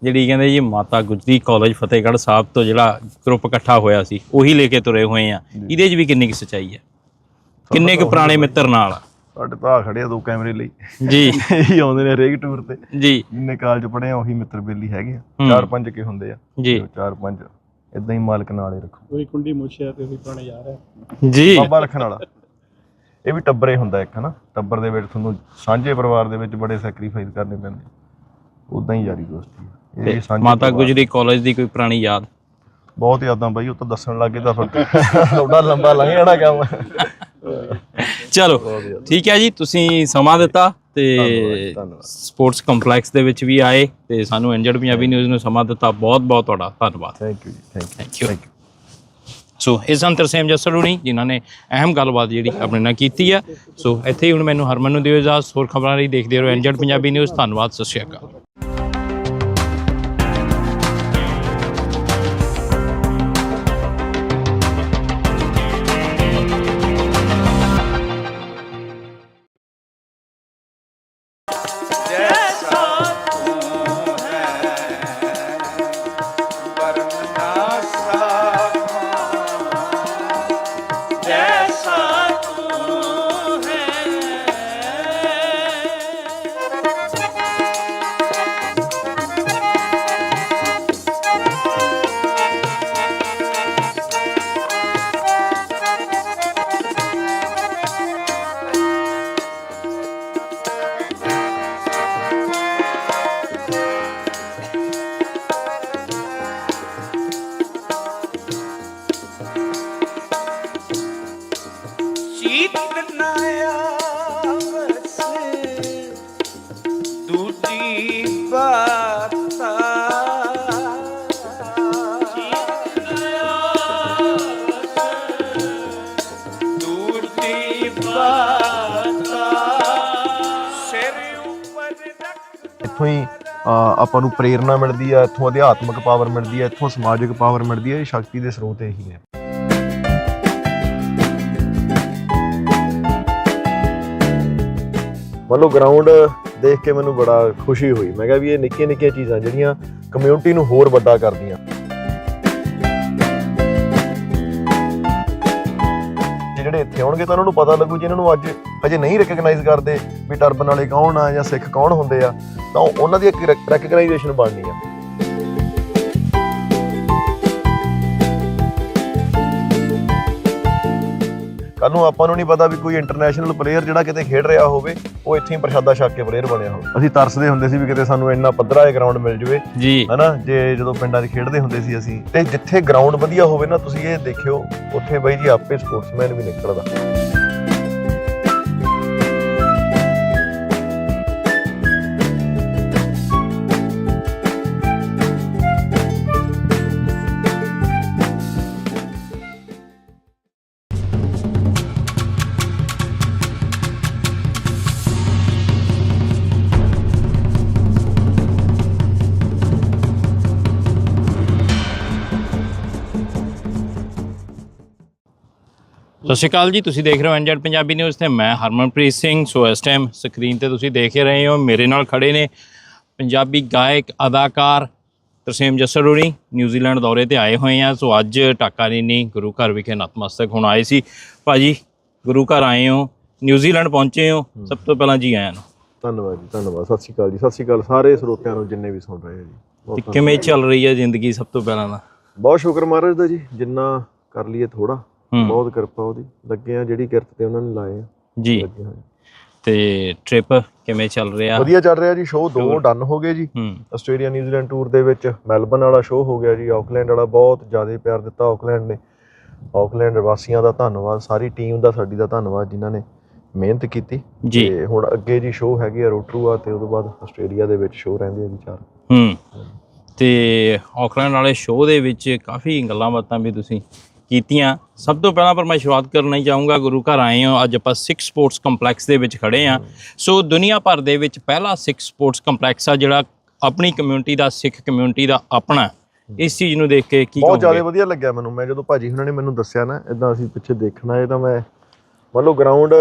ਜਿਹੜੀ ਕਹਿੰਦੇ ਜੀ ਮਾਤਾ ਗੁਜਰੀ ਕਾਲਜ ਫਤਿਹਗੜ੍ਹ ਸਾਹਿਬ ਤੋਂ ਜਿਹੜਾ ਗਰੁੱਪ ਇਕੱਠਾ ਹੋਇਆ ਸੀ ਉਹੀ ਲੈ ਕੇ ਤੁਰੇ ਹੋਏ ਆ। ਇਹਦੇ 'ਚ ਵੀ ਕਿੰਨੀ ਕੁ ਸੱਚਾਈ ਹੈ ਕਿੰਨੇ ਕੁ ਪੁਰਾਣੇ ਮਿੱਤਰ ਨਾਲ? ਸਾਡੇ ਤਾਂ ਖੜੇ ਆ ਦੋ ਕੈਮਰੇ ਲਈ। ਜੀ। ਇਹੀ ਆਉਂਦੇ ਨੇ ਹਰੇਕ ਟੂਰ ਤੇ। ਜੀ। ਜਿੰਨੇ ਕਾਲਜ ਪੜ੍ਹੇ ਆ ਉਹੀ ਮਿੱਤਰ ਬੇਲੀ ਹੈਗੇ ਆ। ਚਾਰ ਪੰਜ ਕੇ ਹੁੰਦੇ ਆ। ਜੀ। ਚਾਰ ਪੰਜ ਇਦਾਂ ਹੀ ਮਾਲਕ ਨਾਲ ਹੀ ਰੱਖੋ। ਕੋਈ ਕੁੰਡੀ ਮੁੱਛਿਆ ਤੇ ਉਹੀ ਪੁਰਾਣੇ ਯਾਰ ਹੈ ਜੀ। ਬਾਬਾ ਰੱਖਣ ਵਾਲਾ। ਇਹ ਵੀ ਟੱਬਰੇ ਹੁੰਦਾ ਇੱਕ ਹਨਾ? ਟੱਬਰ ਦੇ ਵਿੱਚ ਤੁਹਾਨੂੰ ਸਾਂਝੇ ਪਰਿਵਾਰ ਦੇ ਵਿੱਚ ਬੜੇ ਸੈਕਰੀਫਾਈਸ ਕਰਨੇ ਪੈਂਦੇ ਉਦਾਂ ਹੀ ਯਾਰੀ ਦੋਸਤੀ ਇਹ ਸਾਂਝੇ ਮਾਤਾ। ਗੁਜਰੀ ਕਾਲਜ ਦੀ ਕੋਈ ਪੁਰਾਣੀ ਯਾਦ? ਬਹੁਤ ਯਾਦਾਂ ਬਾਈ ਉਹ ਤਾਂ ਦੱਸਣ ਲੱਗੇ ਤਾਂ ਫਿਰ। ਥੋੜਾ ਲੰਬਾ ਲੰਘ ਜਾਣਾ ਕੰਮ। ਚਲੋ ਠੀਕ ਹੈ ਜੀ ਤੁਸੀਂ ਸਮਾਂ ਦਿੱਤਾ ਤੇ। ਸਪੋਰਟਸ ਕੰਪਲੈਕਸ ਦੇ ਵਿੱਚ ਵੀ ਆਏ ਤੇ ਸਾਨੂੰ ਇੰਜਰਡ ਪੰਜਾਬੀ ਨਿਊਜ਼ ਨੂੰ ਸਮਾਂ ਦਿੱਤਾ ਬਹੁਤ ਬਹੁਤ ਤੁਹਾਡਾ ਧੰਨਵਾਦ। ਥੈਂਕ ਯੂ ਜੀ thank you. Thank you so ਇਸ ਅੰਤਰ ਸੇਮ ਜਸੜੂਣੀ ਜਿਨ੍ਹਾਂ ਨੇ ਅਹਿਮ ਗੱਲਬਾਤ ਜਿਹੜੀ ਆਪਣੇ ਨਾਲ ਕੀਤੀ ਹੈ ਸੋ ਇੱਥੇ ਹੀ ਹੁਣ ਮੈਨੂੰ ਹਰਮਨ ਨੂੰ ਦਿਓ ਇਜਾਜ਼ਤ ਹੋਰ ਖਬਰਾਂ ਲਈ ਦੇਖਦੇ ਰਹੋ ਇੰਜਰਡ ਪੰਜਾਬੀ ਨਿਊਜ਼ ਧੰਨਵਾਦ ਸਤਿ ਸ਼੍ਰੀ ਅਕਾਲ। ਰੀਤ ਨਾ ਆਪਾਂ ਨੂੰ ਪ੍ਰੇਰਣਾ ਮਿਲਦੀ ਹੈ ਇੱਥੋਂ ਅਧਿਆਤਮਿਕ ਪਾਵਰ ਮਿਲਦੀ ਹੈ ਇੱਥੋਂ ਸਮਾਜਿਕ ਪਾਵਰ ਮਿਲਦੀ ਹੈ ਇਹ ਸ਼ਕਤੀ ਦੇ ਸਰੋਤ ਇਹੀ ਹੈ। ਮੰਨ ਲਓ ਗਰਾਊਂਡ ਦੇਖ ਕੇ ਮੈਨੂੰ ਬੜਾ ਖੁਸ਼ੀ ਹੋਈ। ਮੈਂ ਕਿਹਾ ਵੀ ਇਹ ਨਿੱਕੀਆਂ ਨਿੱਕੀਆਂ ਚੀਜ਼ਾਂ ਜਿਹੜੀਆਂ ਕਮਿਊਨਿਟੀ ਨੂੰ ਹੋਰ ਵੱਡਾ ਕਰਦੀਆਂ। ਜਿਹੜੇ ਇੱਥੇ ਆਉਣਗੇ ਤਾਂ ਉਹਨਾਂ ਨੂੰ ਪਤਾ ਲੱਗੂ ਜਿਹਨਾਂ ਨੂੰ ਅੱਜ ਅਜੇ ਨਹੀਂ ਰੈਕਗਨਾਈਜ਼ ਕਰਦੇ ਵੀ ਟਰਬਨ ਵਾਲੇ ਕੌਣ ਆ ਜਾਂ ਸਿੱਖ ਕੌਣ ਹੁੰਦੇ ਆ, ਤਾਂ ਉਹਨਾਂ ਦੀ ਇੱਕ ਰੈਕਗਨਾਈਜੇਸ਼ਨ ਬਣਨੀ ਆ। ਕੱਲ ਨੂੰ ਆਪਾਂ ਨੂੰ ਨਹੀਂ ਪਤਾ ਵੀ ਕੋਈ ਇੰਟਰਨੈਸ਼ਨਲ ਪਲੇਅਰ ਜਿਹੜਾ ਕਿਤੇ ਖੇਡ ਰਿਹਾ ਹੋਵੇ ਉਹ ਇੱਥੇ ਹੀ ਪ੍ਰਸ਼ਾਦਾ ਛੱਕ ਕੇ ਪਲੇਅਰ ਬਣਿਆ ਹੋਵੇ। ਅਸੀਂ ਤਰਸਦੇ ਹੁੰਦੇ ਸੀ ਵੀ ਕਿਤੇ ਸਾਨੂੰ ਇੰਨਾ ਪੱਧਰਾ ਇਹ ਗਰਾਊਂਡ ਮਿਲ ਜਵੇ। ਜੀ। ਹਨਾ ਜੇ ਜਦੋਂ ਪਿੰਡਾਂ 'ਚ ਖੇਡਦੇ ਹੁੰਦੇ ਸੀ ਅਸੀਂ ਤੇ ਜਿੱਥੇ ਗਰਾਊਂਡ ਵਧੀਆ ਹੋਵੇ ਨਾ ਤੁਸੀਂ ਇਹ ਦੇਖਿਓ ਉੱਥੇ ਬਾਈ ਜੀ ਆਪੇ ਸਪੋਰਟਸਮੈਨ ਵੀ ਨਿਕਲਦਾ। ਸਤਿ ਸ਼੍ਰੀ ਅਕਾਲ ਜੀ ਤੁਸੀਂ ਦੇਖ ਰਹੇ ਹੋ ਐਨਜੈਡ ਪੰਜਾਬੀ ਨਿਊਜ਼ ਤੇ ਮੈਂ ਹਰਮਨਪ੍ਰੀਤ ਸਿੰਘ। ਸੋ ਇਸ ਟਾਈਮ ਸਕਰੀਨ ਤੇ ਤੁਸੀਂ ਦੇਖ ਹੀ ਰਹੇ ਹੋ ਮੇਰੇ ਨਾਲ ਖੜੇ ਨੇ ਪੰਜਾਬੀ ਗਾਇਕ ਅਦਾਕਾਰ ਤਰਸੇਮ ਜੱਸੜੂਰੀ ਨਿਊਜ਼ੀਲੈਂਡ ਦੌਰੇ ਤੇ ਆਏ ਹੋਏ ਆ। ਸੋ ਅੱਜ ਟਾਕਾਰੀਨੀ ਗੁਰੂ ਘਰ ਵਿਖੇ ਨਤਮਸਤਕ ਹੋਣ ਆਏ ਸੀ। ਭਾਜੀ ਗੁਰੂ ਘਰ ਆਏ ਹੋ ਨਿਊਜ਼ੀਲੈਂਡ ਪਹੁੰਚੇ ਹੋ ਸਭ ਤੋਂ ਪਹਿਲਾਂ ਜੀ ਆਇਆਂ ਨੂੰ। ਧੰਨਵਾਦ ਜੀ ਧੰਨਵਾਦ। ਸਤਿ ਸ਼੍ਰੀ ਅਕਾਲ ਜੀ ਸਤਿ ਸ਼੍ਰੀ ਅਕਾਲ ਸਾਰੇ ਸਰੋਤਿਆਂ ਨੂੰ ਜਿੰਨੇ ਵੀ ਸੁਣ ਰਹੇ ਆ ਜੀ। ਬਹੁਤ ਤੇ ਕਿਵੇਂ ਚੱਲ ਰਹੀ ਹੈ ਜ਼ਿੰਦਗੀ ਸਭ ਤੋਂ ਪਹਿਲਾਂ ਦਾ ਬਹੁਤ ਸ਼ੁਕਰ ਮਹਾਰਾਜ ਦਾ ਜੀ ਜਿੰਨਾ ਕਰ ਲਈਏ ਥੋੜਾ ਬਹੁਤ ਕਿਰਪਾ ਉਹਦੀ। ਲੱਗੇ ਆ ਜਿਹੜੀ ਕਿਰਤ ਤੇ ਉਹਨਾਂ ਨੇ ਲਾਏ ਆ। ਜੀ। ਲੱਗੇ ਹੋਏ। ਤੇ ਟ੍ਰਿਪ ਕਿਵੇਂ ਚੱਲ ਰਿਹਾ? ਵਧੀਆ ਚੱਲ ਰਿਹਾ ਜੀ ਸ਼ੋਅ ਦੋ Sure. ਡਨ ਹੋ ਗਏ ਜੀ। ਹੂੰ। ਆਸਟ੍ਰੇਲੀਆ ਨਿਊਜ਼ੀਲੈਂਡ ਟੂਰ ਦੇ ਵਿੱਚ ਮੈਲਬਨ ਵਾਲਾ ਸ਼ੋਅ ਹੋ ਗਿਆ ਜੀ। ਆਕਲੈਂਡ ਵਾਲਾ ਬਹੁਤ ਜ਼ਿਆਦਾ ਪਿਆਰ ਦਿੱਤਾ ਆਕਲੈਂਡ ਨੇ। ਆਕਲੈਂਡ ਵਾਸੀਆਂ ਦਾ ਧੰਨਵਾਦ ਸਾਰੀ ਟੀਮ ਦਾ ਸਾਡੀ ਦਾ ਧੰਨਵਾਦ ਜਿਨ੍ਹਾਂ ਨੇ ਮਿਹਨਤ ਕੀਤੀ। ਜੀ। ਤੇ ਹੁਣ ਅੱਗੇ ਜੀ ਸ਼ੋਅ ਹੈਗੇ ਆ ਰੋਟਰੂਆ ਤੇ ਉਦੋਂ ਬਾਅਦ ਆਸਟ੍ਰੇਲੀਆ ਦੇ ਵਿੱਚ ਸ਼ੋਅ ਰਹਿੰਦੇ ਆ ਜੀ ਚਾਰ। ਹੂੰ। ਤੇ ਆਕਲੈਂਡ ਵਾਲੇ ਸ਼ੋਅ ਦੇ ਵਿੱਚ ਕਾਫੀ ਗੱਲਾਂ ਬਾਤਾਂ ਵੀ ਤੁਸੀਂ ਕੀਤੀਆਂ। ਸਭ ਤੋਂ ਪਹਿਲਾਂ ਪਰ ਮੈਂ ਸ਼ੁਰੂਆਤ ਕਰਨਾ ਹੀ ਚਾਹੂੰਗਾ ਗੁਰੂ ਘਰ ਆਏ ਹਾਂ ਅੱਜ ਆਪਾਂ ਸਿਕਸ ਸਪੋਰਟਸ ਕੰਪਲੈਕਸ ਦੇ ਵਿੱਚ ਖੜੇ ਹਾਂ। ਸੋ ਦੁਨੀਆ ਭਰ ਦੇ ਵਿੱਚ ਪਹਿਲਾ ਸਿਕਸ ਸਪੋਰਟਸ ਕੰਪਲੈਕਸ ਆ ਜਿਹੜਾ ਆਪਣੀ ਕਮਿਊਨਿਟੀ ਦਾ ਸਿੱਖ ਕਮਿਊਨਿਟੀ ਦਾ ਆਪਣਾ ਇਸ ਚੀਜ਼ ਨੂੰ ਦੇਖ ਕੇ ਕੀ ਬਹੁਤ ਜ਼ਿਆਦਾ ਵਧੀਆ ਲੱਗਿਆ ਮੈਨੂੰ। ਮੈਂ ਜਦੋਂ ਭਾਜੀ ਹੁਣਾਂ ਨੇ ਮੈਨੂੰ ਦੱਸਿਆ ਨਾ ਇਦਾਂ ਅਸੀਂ ਪਿੱਛੇ ਦੇਖਣਾ ਇਹ ਤਾਂ ਮੈਂ ਮੰਨ ਲਓ ਗਰਾਊਂਡ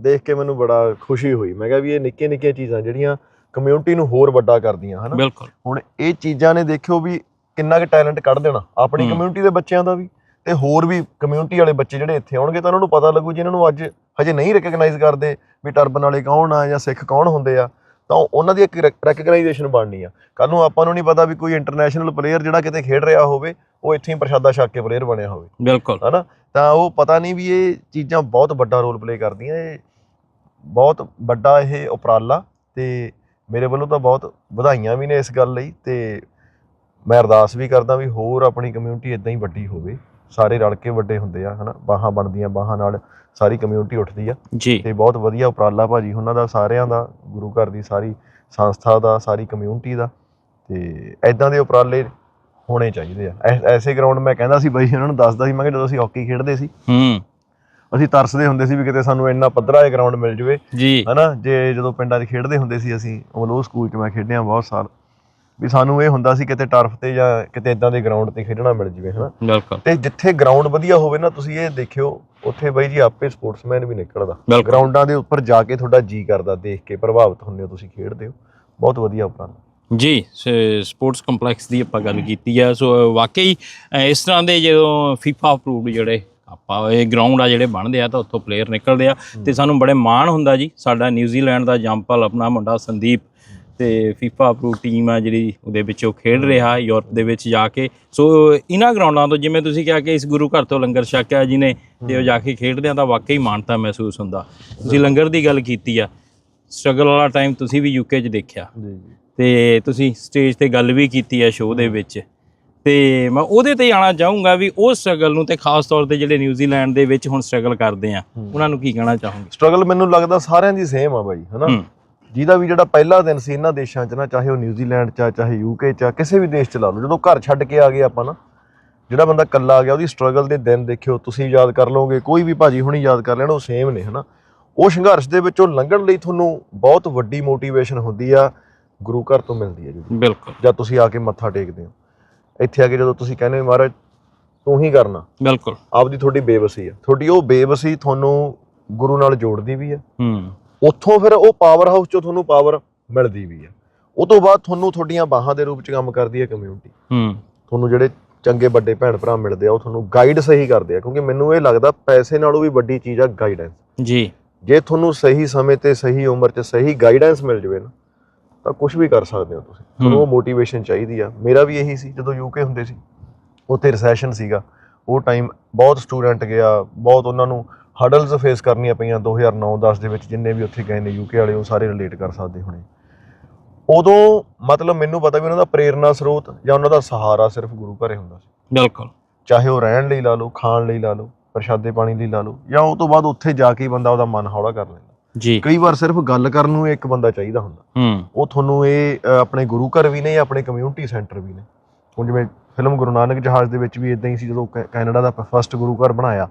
ਦੇਖ ਕੇ ਮੈਨੂੰ ਬੜਾ ਖੁਸ਼ੀ ਹੋਈ। ਮੈਂ ਕਿਹਾ ਵੀ ਇਹ ਨਿੱਕੀਆਂ ਨਿੱਕੀਆਂ ਚੀਜ਼ਾਂ ਜਿਹੜੀਆਂ ਕਮਿਊਨਿਟੀ ਨੂੰ ਹੋਰ ਵੱਡਾ ਕਰਦੀਆਂ ਹਨਾ? ਬਿਲਕੁਲ। ਹੁਣ ਇਹ ਚੀਜ਼ਾਂ ਨੇ ਦੇਖਿਓ ਵੀ ਕਿੰਨਾ ਕੁ ਟੈਲੈਂਟ ਕੱਢ ਦੇਣਾ ਆਪਣੀ। ਕਮਿਊਨਿਟੀ ਦੇ ਬੱਚਿਆਂ ਦਾ ਵੀ। ਤੇ ਹੋਰ ਵੀ ਕਮਿਊਨਿਟੀ ਵਾਲੇ ਬੱਚੇ ਜਿਹੜੇ ਇੱਥੇ ਆਉਣਗੇ ਤਾਂ ਉਹਨਾਂ ਨੂੰ ਪਤਾ ਲੱਗੂ ਜਿਨ੍ਹਾਂ ਨੂੰ ਅੱਜ ਹਜੇ ਨਹੀਂ ਰੈਕਗਨਾਈਜ਼ ਕਰਦੇ ਵੀ ਟਰਬਨ ਵਾਲੇ ਕੌਣ ਆ ਜਾਂ ਸਿੱਖ ਕੌਣ ਹੁੰਦੇ ਆ ਤਾਂ ਉਹਨਾਂ ਦੀ ਇੱਕ ਰੈਕਗਨਾਈਜੇਸ਼ਨ ਬਣਨੀ ਆ। ਕੱਲ ਨੂੰ ਆਪਾਂ ਨੂੰ ਨਹੀਂ ਪਤਾ ਵੀ ਕੋਈ ਇੰਟਰਨੈਸ਼ਨਲ ਪਲੇਅਰ ਜਿਹੜਾ ਕਿਤੇ ਖੇਡ ਰਿਹਾ ਹੋਵੇ ਉਹ ਇੱਥੇ ਹੀ ਪ੍ਰਸ਼ਾਦਾ ਛੱਕ ਕੇ ਪਲੇਅਰ ਬਣਿਆ ਹੋਵੇ। ਬਿਲਕੁਲ। ਹਨਾ? ਤਾਂ ਉਹ ਪਤਾ ਨਹੀਂ ਵੀ ਇਹ ਚੀਜ਼ਾਂ ਬਹੁਤ ਵੱਡਾ ਰੋਲ ਪਲੇ ਕਰਦੀਆਂ ਇਹ ਬਹੁਤ ਵੱਡਾ ਇਹ ਉਪਰਾਲਾ ਤੇ ਮੇਰੇ ਵੱਲੋਂ ਤਾਂ ਬਹੁਤ ਵਧਾਈਆਂ ਵੀ ਨੇ ਇਸ ਗੱਲ ਲਈ ਤੇ ਮੈਂ ਅਰਦਾਸ ਵੀ ਕਰਦਾ ਵੀ ਹੋਰ ਆਪਣੀ ਕਮਿਊਨਿਟੀ ਇਦਾਂ ਹੀ ਵੱਡੀ ਹੋਵੇ। ਸਾਰੇ ਰਲ ਕੇ ਵੱਡੇ ਹੁੰਦੇ ਆ ਹਨਾ? ਬਾਹਾਂ ਬਣਦੀਆਂ ਬਾਹਾਂ ਨਾਲ ਸਾਰੀ ਕਮਿਊਨਿਟੀ ਉੱਠਦੀ ਆ। ਜੀ। ਤੇ ਬਹੁਤ ਵਧੀਆ ਉਪਰਾਲਾ ਭਾਜੀ ਉਹਨਾਂ ਦਾ ਸਾਰਿਆਂ ਦਾ ਗੁਰੂ ਘਰ ਦੀ ਸਾਰੀ ਸੰਸਥਾ ਦਾ ਸਾਰੀ ਕਮਿਊਨਿਟੀ ਦਾ। ਤੇ ਐਦਾਂ ਦੇ ਉਪਰਾਲੇ ਹੋਣੇ ਚਾਹੀਦੇ ਆ। ਐਸੇ ਗਰਾਊਂਡ ਮੈਂ ਕਹਿੰਦਾ ਸੀ ਬਾਈ ਉਹਨਾਂ ਨੂੰ ਦੱਸਦਾ ਸੀ ਮੈਂ ਕਿ ਜਦੋਂ ਅਸੀਂ ਹਾਕੀ ਖੇਡਦੇ ਸੀ ਹੂੰ। ਅਸੀਂ ਤਰਸਦੇ ਹੁੰਦੇ ਸੀ ਵੀ ਕਿਤੇ ਸਾਨੂੰ ਇੰਨਾ ਪੱਧਰਾ ਇਹ ਗਰਾਊਂਡ ਮਿਲ ਜਵੇ। ਹਨਾ? ਜੇ ਜਦੋਂ ਪਿੰਡਾਂ 'ਚ ਖੇਡਦੇ ਹੁੰਦੇ ਸੀ ਅਸੀਂ ਉਹ ਸਕੂਲ 'ਚ ਮੈਂ ਖੇਡਿਆ ਬਹੁਤ ਸਾਲ। ਵੀ ਸਾਨੂੰ ਇਹ ਹੁੰਦਾ ਸੀ ਕਿਤੇ ਟਰਫ ਤੇ ਜਾਂ ਕਿਤੇ ਇਦਾਂ ਦੇ ਗਰਾਊਂਡ ਤੇ ਖੇਡਣਾ ਮਿਲ ਜਵੇ ਹਨਾ? ਬਿਲਕੁਲ। ਤੇ ਜਿੱਥੇ ਗਰਾਊਂਡ ਵਧੀਆ ਹੋਵੇ ਨਾ ਤੁਸੀਂ ਇਹ ਦੇਖਿਓ ਉੱਥੇ ਬਾਈ ਜੀ ਆਪੇ ਸਪੋਰਟਸਮੈਨ ਵੀ ਨਿਕਲਦਾ। ਗਰਾਊਂਡਾਂ ਦੇ ਉੱਪਰ ਜਾ ਕੇ ਤੁਹਾਡਾ ਜੀ ਕਰਦਾ ਦੇਖ ਕੇ ਪ੍ਰਭਾਵਿਤ ਹੁੰਦੇ ਹੋ ਤੁਸੀਂ ਖੇਡਦੇ ਹੋ। ਬਹੁਤ ਵਧੀਆ ਉਪਰਾਲਾ। ਜੀ ਸਪੋਰਟਸ ਕੰਪਲੈਕਸ ਦੀ ਆਪਾਂ ਗੱਲ ਕੀਤੀ ਆ। ਸੋ ਵਾਕਈ ਇਸ ਤਰ੍ਹਾਂ ਦੇ ਜਦੋਂ ਫੀਫਾ ਅਪਰੂਵਡ ਜਿਹੜੇ ਆਪਾਂ ਇਹ ਗਰਾਊਂਡ ਆ ਜਿਹੜੇ ਬਣਦੇ ਆ ਤਾਂ ਉੱਥੋਂ ਪਲੇਅਰ ਨਿਕਲਦੇ ਆ। ਤੇ ਸਾਨੂੰ ਬੜੇ ਮਾਣ ਹੁੰਦਾ ਜੀ ਸਾਡਾ ਨਿਊਜ਼ੀਲੈਂਡ ਦਾ ਜੰਪਲ ਆਪਣਾ ਮੁੰਡਾ ਸੰਦੀਪ ਤੇ ਫੀਫਾ ਅਪਰੂਵ ਟੀਮ ਆ ਜਿਹੜੀ ਉਹਦੇ ਵਿੱਚ ਉਹ ਖੇਡ ਰਿਹਾ ਯੂਰਪ ਦੇ ਵਿੱਚ ਜਾ ਕੇ। ਸੋ ਇਹਨਾਂ ਗਰਾਊਂਡਾਂ ਤੋਂ ਜਿਵੇਂ ਤੁਸੀਂ ਕਿਹਾ ਕਿ ਇਸ ਗੁਰੂ ਘਰ ਤੋਂ ਲੰਗਰ ਛਕਿਆ ਜਿਹਨੇ ਤੇ ਉਹ ਜਾ ਕੇ ਖੇਡਦੇ ਆ ਤਾਂ ਵਾਕਈ ਮਾਣਤਾ ਮਹਿਸੂਸ ਹੁੰਦਾ। ਤੁਸੀਂ ਲੰਗਰ ਦੀ ਗੱਲ ਕੀਤੀ ਆ ਸਟਰਗਲ ਵਾਲਾ ਟਾਈਮ ਤੁਸੀਂ ਵੀ ਯੂਕੇ 'ਚ ਦੇਖਿਆ। ਤੇ ਤੁਸੀਂ ਸਟੇਜ ਤੇ ਗੱਲ ਵੀ ਕੀਤੀ ਹੈ ਸ਼ੋਅ ਦੇ ਵਿੱਚ। ਤੇ ਮੈਂ ਉਹਦੇ ਤੇ ਆਣਾ ਚਾਹੂੰਗਾ ਵੀ ਉਹ ਸਟਰਗਲ ਨੂੰ ਤੇ ਖਾਸ ਤੌਰ ਤੇ ਜਿਹੜੇ ਨਿਊਜ਼ੀਲੈਂਡ ਦੇ ਵਿੱਚ ਹੁਣ ਸਟਰਗਲ ਕਰਦੇ ਆ ਉਹਨਾਂ ਨੂੰ ਕੀ ਕਹਿਣਾ ਚਾਹੋਗੇ? ਸਟਰਗਲ ਮੈਨੂੰ ਲੱਗਦਾ ਸਾਰਿਆਂ ਦੀ ਸੇਮ ਆ ਬਾਈ ਹਨਾ? ਜਿਹਦਾ ਵੀ ਜਿਹੜਾ ਪਹਿਲਾ ਦਿਨ ਸੀ ਇਹਨਾਂ ਦੇਸ਼ਾਂ 'ਚ ਨਾ ਚਾਹੇ ਉਹ ਨਿਊਜ਼ੀਲੈਂਡ 'ਚ ਆ ਚਾਹੇ ਯੂਕੇ 'ਚ ਆ ਕਿਸੇ ਵੀ ਦੇਸ਼ 'ਚ ਲਾ ਲਓ ਜਦੋਂ ਘਰ ਛੱਡ ਕੇ ਆ ਗਏ ਆਪਾਂ ਨਾ ਜਿਹੜਾ ਬੰਦਾ ਇਕੱਲਾ ਆ ਗਿਆ ਉਹਦੀ ਸਟਰਗਲ ਦੇ ਦਿਨ ਦੇਖਿਓ ਤੁਸੀਂ ਯਾਦ ਕਰ ਲਓਗੇ ਕੋਈ ਵੀ ਭਾਜੀ ਹੁਣੀ ਯਾਦ ਕਰ ਲੈਣ ਉਹ ਸੇਮ ਨੇ ਹਨਾ। ਉਹ ਸੰਘਰਸ਼ ਦੇ ਵਿੱਚੋਂ ਲੰਘਣ ਲਈ ਤੁਹਾਨੂੰ ਬਹੁਤ ਵੱਡੀ ਮੋਟੀਵੇਸ਼ਨ ਹੁੰਦੀ ਆ ਗੁਰੂ ਘਰ ਤੋਂ ਮਿਲਦੀ ਹੈ ਜੀ ਬਿਲਕੁਲ। ਜਦ ਤੁਸੀਂ ਆ ਕੇ ਮੱਥਾ ਟੇਕਦੇ ਹੋ। ਇੱਥੇ ਆ ਕੇ ਜਦੋਂ ਤੁਸੀਂ ਕਹਿੰਦੇ ਹੋ ਮਹਾਰਾਜ ਤੂੰ ਹੀ ਕਰਨਾ। ਬਿਲਕੁਲ। ਆਪਦੀ ਤੁਹਾਡੀ ਬੇਬਸੀ ਹੈ ਤੁਹਾਡੀ ਉਹ ਬੇਬਸੀ ਤੁਹਾਨੂੰ ਗੁਰੂ ਨਾਲ ਜੋੜਦੀ ਵੀ ਹੈ ਹੂੰ। ਉੱਥੋਂ ਫਿਰ ਉਹ ਪਾਵਰ ਹਾਊਸ ਚੋਂ ਤੁਹਾਨੂੰ ਪਾਵਰ ਮਿਲਦੀ ਵੀ ਹੈ ਉਹ ਤੋਂ ਬਾਅਦ ਤੁਹਾਨੂੰ ਤੁਹਾਡੀਆਂ ਬਾਹਾਂ ਦੇ ਰੂਪ ਚ ਕੰਮ ਕਰਦੀ ਹੈ ਕਮਿਊਨਿਟੀ ਹੂੰ। ਤੁਹਾਨੂੰ ਜਿਹੜੇ ਚੰਗੇ ਵੱਡੇ ਭੈਣ ਭਰਾ ਮਿਲਦੇ ਆ ਉਹ ਤੁਹਾਨੂੰ ਗਾਈਡ ਸਹੀ ਕਰਦੇ ਆ। ਕਿਉਂਕਿ ਮੈਨੂੰ ਇਹ ਲੱਗਦਾ ਪੈਸੇ ਨਾਲੋਂ ਵੀ ਵੱਡੀ ਚੀਜ਼ ਆ ਗਾਈਡੈਂਸ ਜੀ। ਜੇ ਤੁਹਾਨੂੰ ਸਹੀ ਸਮੇਂ ਤੇ ਸਹੀ ਉਮਰ 'ਚ ਸਹੀ ਗਾਈਡੈਂਸ ਮਿਲ ਜਵੇ ਨਾ ਤਾਂ ਕੁਝ ਵੀ ਕਰ ਸਕਦੇ ਹੋ ਤੁਸੀਂ। ਤੁਹਾਨੂੰ ਉਹ ਮੋਟੀਵੇਸ਼ਨ ਚਾਹੀਦੀ ਆ। ਮੇਰਾ ਵੀ ਇਹੀ ਸੀ ਜਦੋਂ ਯੂਕੇ ਹੁੰਦੇ ਸੀ ਉੱਥੇ ਰਿਸੈਸ਼ਨ ਸੀਗਾ। ਉਹ ਟਾਈਮ ਬਹੁਤ ਸਟੂਡੈਂਟ ਗਿਆ ਬਹੁਤ ਉਹਨਾਂ ਨੂੰ ਹਡਲਸ ਫੇਸ ਕਰਨੀਆਂ ਪਈਆਂ 2009-10 ਦੇ ਵਿੱਚ ਜਿੰਨੇ ਵੀ ਉੱਥੇ ਗਏ ਨੇ ਯੂਕੇ ਵਾਲੇ ਉਹ ਸਾਰੇ ਰਿਲੇਟ ਕਰ ਸਕਦੇ ਹੋਣੇ। ਉਦੋਂ ਮਤਲਬ ਮੈਨੂੰ ਪਤਾ ਵੀ ਉਹਨਾਂ ਦਾ ਪ੍ਰੇਰਨਾ ਸਰੋਤ ਜਾਂ ਉਹਨਾਂ ਦਾ ਸਹਾਰਾ ਸਿਰਫ ਗੁਰੂ ਘਰੇ ਹੁੰਦਾ ਸੀ। ਬਿਲਕੁਲ। ਚਾਹੇ ਉਹ ਰਹਿਣ ਲਈ ਲਾ ਲਓ ਖਾਣ ਲਈ ਲਾ ਲਓ ਪ੍ਰਸ਼ਾਦੇ ਪਾਣੀ ਲਈ ਲਾ ਲਓ ਜਾਂ ਉਹ ਤੋਂ ਬਾਅਦ ਉੱਥੇ ਜਾ ਕੇ ਬੰਦਾ ਉਹਦਾ ਮਨ ਹੌਲਾ ਕਰ ਲੈਂਦਾ। ਜੀ। ਕਈ ਵਾਰ ਸਿਰਫ ਗੱਲ ਕਰਨ ਨੂੰ ਇੱਕ ਬੰਦਾ ਚਾਹੀਦਾ ਹੁੰਦਾ। ਹੂੰ। ਉਹ ਤੁਹਾਨੂੰ ਇਹ ਆਪਣੇ ਗੁਰੂ ਘਰ ਵੀ ਨੇ ਜਾਂ ਆਪਣੇ ਕਮਿਊਨਿਟੀ ਸੈਂਟਰ ਵੀ ਨੇ। ਹੁਣ ਜਿਵੇਂ ਫਿਲਮ ਗੁਰੂ ਨਾਨਕ ਜਹਾਜ਼ ਦੇ ਵਿੱਚ ਵੀ ਇਦਾਂ ਹੀ ਸੀ ਜਦੋਂ ਕੈਨੇਡਾ ਦਾ ਫਸਟ ਗੁਰੂ ਘਰ ਬਣਾਇਆ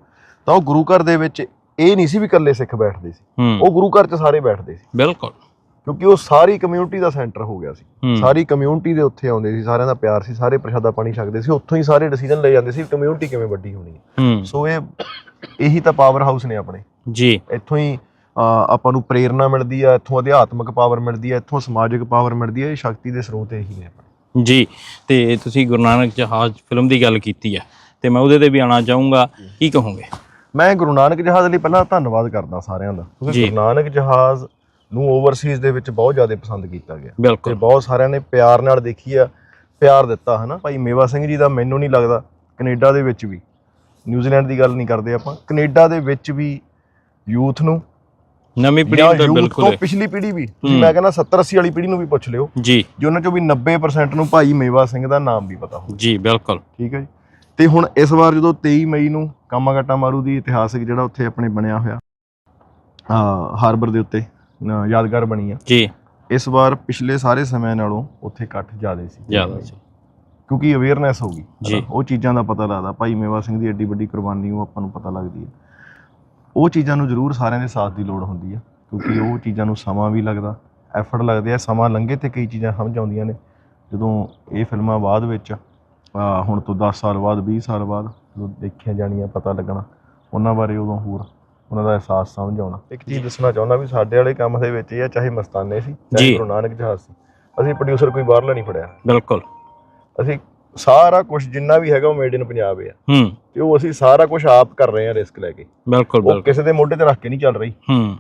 ਤਾਂ ਉਹ ਗੁਰੂ ਘਰ ਦੇ ਵਿੱਚ ਇਹ ਨਹੀਂ ਸੀ ਵੀ ਇਕੱਲੇ ਸਿੱਖ ਬੈਠਦੇ ਸੀ। ਉਹ ਗੁਰੂ ਘਰ 'ਚ ਸਾਰੇ ਬੈਠਦੇ ਸੀ। ਬਿਲਕੁਲ। ਕਿਉਂਕਿ ਉਹ ਸਾਰੀ ਕਮਿਊਨਿਟੀ ਦਾ ਸੈਂਟਰ ਹੋ ਗਿਆ ਸੀ। ਸਾਰੀ ਕਮਿਊਨਿਟੀ ਦੇ ਉੱਥੇ ਆਉਂਦੇ ਸੀ ਸਾਰਿਆਂ ਦਾ ਪਿਆਰ ਸੀ ਸਾਰੇ ਪ੍ਰਸ਼ਾਦਾ ਪਾਣੀ ਛਕਦੇ ਸੀ ਉੱਥੋਂ ਹੀ ਸਾਰੇ ਡਿਸੀਜਨ ਲੈ ਜਾਂਦੇ ਸੀ ਕਮਿਊਨਿਟੀ ਕਿਵੇਂ ਵੱਡੀ ਹੋਣੀ ਹੈ। ਸੋ ਇਹ ਇਹੀ ਤਾਂ ਪਾਵਰ ਹਾਊਸ ਨੇ ਆਪਣੇ। ਜੀ। ਇੱਥੋਂ ਹੀ ਆਪਾਂ ਨੂੰ ਪ੍ਰੇਰਣਾ ਮਿਲਦੀ ਆ ਇੱਥੋਂ ਅਧਿਆਤਮਿਕ ਪਾਵਰ ਮਿਲਦੀ ਆ ਇੱਥੋਂ ਸਮਾਜਿਕ ਪਾਵਰ ਮਿਲਦੀ ਆ ਇਹ ਸ਼ਕਤੀ ਦੇ ਸਰੋਤ ਇਹੀ ਨੇ ਆਪਣੇ। ਜੀ। ਤੇ ਤੁਸੀਂ ਗੁਰੂ ਨਾਨਕ ਜਹਾਜ਼ ਫਿਲਮ ਦੀ ਗੱਲ ਕੀਤੀ ਹੈ ਤੇ ਮੈਂ ਉਹਦੇ ਤੇ ਵੀ ਆਣਾ ਚਾਹੂੰਗਾ। ਕੀ ਕਹੋਗੇ? ਮੈਂ ਗੁਰੂ ਨਾਨਕ ਜਹਾਜ਼ ਲਈ ਪਹਿਲਾਂ ਧੰਨਵਾਦ ਕਰਦਾ ਸਾਰਿਆਂ ਦਾ ਕਿਉਂਕਿ। ਗੁਰੂ ਨਾਨਕ ਜਹਾਜ਼ ਨੂੰ ਓਵਰਸੀਜ਼ ਦੇ ਵਿੱਚ ਬਹੁਤ ਜ਼ਿਆਦਾ ਪਸੰਦ ਕੀਤਾ ਗਿਆ। ਤੇ ਬਿਲਕੁਲ ਬਹੁਤ ਸਾਰਿਆਂ ਨੇ ਪਿਆਰ ਨਾਲ ਦੇਖੀ ਆ ਪਿਆਰ ਦਿੱਤਾ ਹਨਾ? ਭਾਈ ਮੇਵਾ ਸਿੰਘ ਜੀ ਦਾ ਮੈਨੂੰ ਨਹੀਂ ਲੱਗਦਾ ਕੈਨੇਡਾ ਦੇ ਵਿੱਚ ਵੀ। ਨਿਊਜ਼ੀਲੈਂਡ ਦੀ ਗੱਲ ਨਹੀਂ ਕਰਦੇ ਆਪਾਂ ਕੈਨੇਡਾ ਦੇ ਵਿੱਚ ਵੀ ਯੂਥ ਨੂੰ ਨਵੀਂ ਪੀੜ੍ਹੀ ਨੂੰ ਤਾਂ ਯੂਥ ਤੋਂ ਬਿਲਕੁਲ ਪਿਛਲੀ ਪੀੜ੍ਹੀ ਵੀ। ਤੁਸੀਂ। ਮੈਂ ਕਹਿੰਦਾ 70 80 ਵਾਲੀ ਪੀੜ੍ਹੀ ਨੂੰ ਵੀ ਪੁੱਛ ਲਿਓ ਜੀ। ਜੀ ਉਹਨਾਂ ਚੋਂ ਵੀ 90% ਨੂੰ ਭਾਈ ਮੇਵਾ ਸਿੰਘ ਦਾ ਨਾਮ ਵੀ ਪਤਾ ਹੋਊ। ਜੀ ਬਿਲਕੁਲ। ਠੀਕ ਹੈ ਜੀ? ਤੇ ਹੁਣ ਇਸ ਵਾਰ ਜਦੋਂ 23 ਮਈ ਨੂੰ ਕਾਮਾਗਾਟਾ ਮਾਰੂ ਦੀ ਇਤਿਹਾਸਿਕ ਜਿਹੜਾ ਉੱਥੇ ਆਪਣੇ ਬਣਿਆ ਹੋਇਆ ਆ ਹਾਰਬਰ ਦੇ ਉੱਤੇ ਯਾਦਗਾਰ ਬਣੀ ਆ। ਜੀ। ਇਸ ਵਾਰ ਪਿਛਲੇ ਸਾਰੇ ਸਮਿਆਂ ਨਾਲੋਂ ਉੱਥੇ ਇਕੱਠ ਜ਼ਿਆਦਾ ਸੀ। ਜ਼ਿਆਦਾ ਜੀ ਕਿਉਂਕਿ ਅਵੇਅਰਨੈਸ ਹੋ ਗਈ। ਉਹ ਚੀਜ਼ਾਂ ਦਾ ਪਤਾ ਲੱਗਦਾ। ਭਾਈ ਮੇਵਾ ਸਿੰਘ ਦੀ ਐਡੀ ਵੱਡੀ ਕੁਰਬਾਨੀ ਉਹ ਆਪਾਂ ਨੂੰ ਪਤਾ ਲੱਗਦੀ ਹੈ ਉਹ ਚੀਜ਼ਾਂ ਨੂੰ ਜ਼ਰੂਰ ਸਾਰਿਆਂ ਦੇ ਸਾਥ ਦੀ ਲੋੜ ਹੁੰਦੀ ਹੈ ਕਿਉਂਕਿ ਉਹ ਚੀਜ਼ਾਂ ਨੂੰ ਸਮਾਂ ਵੀ ਲੱਗਦਾ ਐਫਰਟ ਲੱਗਦੇ ਆ। ਸਮਾਂ ਲੰਘੇ ਤੇ ਕਈ ਚੀਜ਼ਾਂ ਸਮਝ ਆਉਂਦੀਆਂ ਨੇ। ਜਦੋਂ ਇਹ ਫਿਲਮਾਂ ਬਾਅਦ ਵਿੱਚ ਅਹ ਹੁਣ ਤੋਂ 10 ਸਾਲ ਬਾਅਦ 20 ਸਾਲ ਬਾਅਦ ਜਦੋਂ ਦੇਖੀਆਂ ਜਾਣੀਆਂ ਪਤਾ ਲੱਗਣਾ। ਉਹਨਾਂ ਬਾਰੇ ਉਦੋਂ ਹੋਰ ਉਹਨਾਂ ਦਾ ਅਹਿਸਾਸ ਸਮਝ ਆਉਣਾ। ਇੱਕ ਚੀਜ਼ ਦੱਸਣਾ ਚਾਹੁੰਦਾ ਵੀ ਸਾਡੇ ਵਾਲੇ ਕੰਮ ਦੇ ਵਿੱਚ ਇਹ ਆ ਚਾਹੇ ਮਸਤਾਨੇ ਸੀ ਜੀ। ਚਾਹੇ ਗੁਰੂ ਨਾਨਕ ਜਹਾਜ਼ ਸੀ ਅਸੀਂ ਪ੍ਰੋਡਿਊਸਰ ਕੋਈ ਬਾਹਰਲਾ ਨਹੀਂ ਫੜਿਆ। ਬਿਲਕੁਲ। ਅਸੀਂ ਸਾਰਾ ਕੁਝ ਜਿੰਨਾ ਵੀ ਹੈਗਾ ਉਹ ਮੇਡ ਇਨ ਪੰਜਾਬ ਹੈ ਹੂੰ। ਤੇ ਉਹ ਅਸੀਂ ਸਾਰਾ ਕੁਝ ਆਪ ਕਰ ਰਹੇ ਹਾਂ ਰਿਸਕ ਲੈ ਕੇ। ਬਿਲਕੁਲ ਉਹ ਬਿਲਕੁਲ। ਕਿਸੇ ਦੇ ਮੋਢੇ ਤੇ ਰੱਖ ਕੇ ਨਹੀਂ ਚੱਲ ਰਹੀ। ਹੂੰ।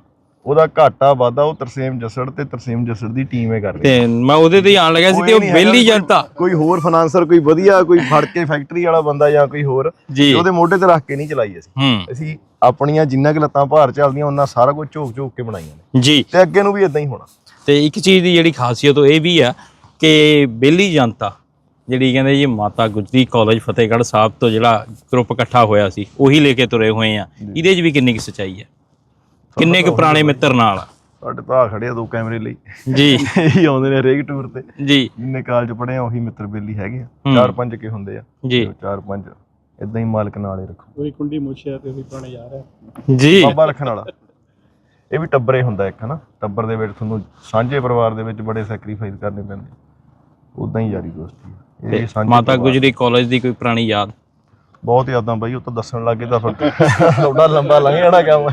ਉਹਦਾ ਘਾਟਾ ਵਾਧਾ ਉਹ ਤਰਸੇਮ ਜਸੜ ਤੇ ਤਰਸੇਮ ਜਸੜ ਦੀ ਟੀਮ ਹੈ ਕਰ ਰਹੀ ਤੇ ਮੈਂ ਉਹਦੇ ਤੇ ਹੀ ਆਣ ਲੱਗਾ ਸੀ ਤੇ ਉਹ ਬੇਲੀ ਜਨਤਾ। ਕੋਈ ਹੋਰ ਫਾਈਨਾਂਸਰ ਕੋਈ ਵਧੀਆ ਕੋਈ ਫੜ ਕੇ ਫੈਕਟਰੀ ਵਾਲਾ ਬੰਦਾ ਜਾਂ ਕੋਈ ਹੋਰ ਜੀ। ਉਹਦੇ ਮੋਢੇ ਤੇ ਰੱਖ ਕੇ ਨਹੀਂ ਚਲਾਈ ਅਸੀਂ। ਅਸੀਂ ਆਪਣੀਆਂ ਜਿੰਨਾ ਕਿ ਲੱਤਾਂ ਭਾਰ ਚੱਲਦੀਆਂ ਉਹਨਾਂ ਸਾਰਾ ਕੁਝ ਝੋਕ ਝੋਕ ਕੇ ਬਣਾਈਆਂ ਨੇ। ਜੀ। ਤੇ ਅੱਗੇ ਨੂੰ ਵੀ ਇਦਾਂ ਹੀ ਹੋਣਾ। ਤੇ ਇੱਕ ਚੀਜ਼ ਦੀ ਜਿਹੜੀ ਖਾਸੀਅਤ ਉਹ ਇਹ ਵੀ ਆ ਕਿ ਬੇਲੀ ਜਨਤਾ ਜਿਹੜੀ ਕਹਿੰਦੇ ਜੀ ਮਾਤਾ ਗੁਜਰੀ ਕਾਲਜ ਫਤਿਹਗੜ੍ਹ ਸਾਹਿਬ ਤੋਂ ਜਿਹੜਾ ਗਰੁੱਪ ਇਕੱਠਾ ਹੋਇਆ ਸੀ ਉਹੀ ਲੈ ਕੇ ਤੁਰੇ ਹੋਏ ਆ। ਇਹਦੇ 'ਚ ਵੀ ਕਿੰਨੀ ਕੁ ਸੱਚਾਈ ਹੈ ਕਿੰਨੇ ਕੁ ਪੁਰਾਣੇ ਮਿੱਤਰ ਨਾਲ? ਸਾਡੇ ਤਾਂ ਆ ਖੜੇ ਆ ਦੋ ਕੈਮਰੇ ਲਈ। ਜੀ। ਇਹੀ ਆਉਂਦੇ ਨੇ ਹਰੇਕ ਟੂਰ ਤੇ। ਜੀ। ਜਿੰਨੇ ਕਾਲਜ ਪੜ੍ਹੇ ਆ ਉਹੀ ਮਿੱਤਰ ਬੇਲੀ ਹੈਗੇ ਆ। ਚਾਰ ਪੰਜ ਕੇ ਹੁੰਦੇ ਆ। ਜੀ। ਚਾਰ ਪੰਜ ਇਦਾਂ ਹੀ ਮਾਲਕ ਨਾਲੇ ਰੱਖੋ। ਉਹੀ ਕੁੰਡੀ ਮੁੱਛਿਆ ਤੇ ਉਹੀ ਪੁਰਾਣੇ ਯਾਰ ਹੈ ਜੀ। ਬਾਬਾ ਰੱਖਣ ਵਾਲਾ। ਇਹ ਵੀ ਟੱਬਰੇ ਹੁੰਦਾ ਇੱਕ ਹਨਾ? ਟੱਬਰ ਦੇ ਵਿੱਚ ਤੁਹਾਨੂੰ ਸਾਂਝੇ ਪਰਿਵਾਰ ਦੇ ਵਿੱਚ ਬੜੇ ਸੈਕਰੀਫਾਈਸ ਕਰਨੇ ਪੈਂਦੇ ਉਦਾਂ ਹੀ ਯਾਰੀ ਦੋਸਤੀ ਇਹ ਸਾਂਝੇ ਮਾਤਾ ਗੁਜਰੀ ਕਾਲਜ ਦੀ ਕੋਈ ਪੁਰਾਣੀ ਯਾਦ? ਬਹੁਤ ਯਾਦਾਂ ਬਾਈ ਉਹ ਤਾਂ ਦੱਸਣ ਲੱਗੇ ਤਾਂ ਫਿਰ। ਥੋੜਾ ਲੰਬਾ ਲੰਘ ਜਾਣਾ ਕੰਮ।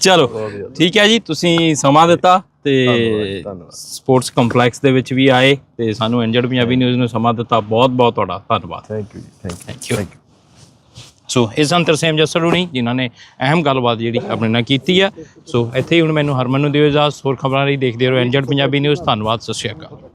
ਚਲੋ ਠੀਕ ਹੈ ਜੀ ਤੁਸੀਂ ਸਮਾਂ ਦਿੱਤਾ ਤੇ। ਸਪੋਰਟਸ ਕੰਪਲੈਕਸ ਦੇ ਵਿੱਚ ਵੀ ਆਏ ਤੇ ਸਾਨੂੰ ਇੰਜਰਡ ਪੰਜਾਬੀ ਨਿਊਜ਼ ਨੂੰ ਸਮਾਂ ਦਿੱਤਾ ਬਹੁਤ ਬਹੁਤ ਤੁਹਾਡਾ ਧੰਨਵਾਦ ਥੈਂਕ ਯੂ ਜੀ thank you. Thank you so ਇਹ ਸਨ ਤਰਸੇਮ ਜਸੜੂਣੀ ਜਿਨ੍ਹਾਂ ਨੇ ਅਹਿਮ ਗੱਲਬਾਤ ਜਿਹੜੀ ਆਪਣੇ ਨਾਲ ਕੀਤੀ ਹੈ ਸੋ ਇੱਥੇ ਹੀ ਹੁਣ ਮੈਨੂੰ ਹਰਮਨ ਨੂੰ ਦਿਓ ਇਜਾਜ਼ਤ ਹੋਰ ਖਬਰਾਂ ਲਈ ਦੇਖਦੇ ਰਹੋ ਇੰਜਰਡ ਪੰਜਾਬੀ ਨਿਊਜ਼ ਧੰਨਵਾਦ ਸਤਿ ਸ਼੍ਰੀ ਅਕਾਲ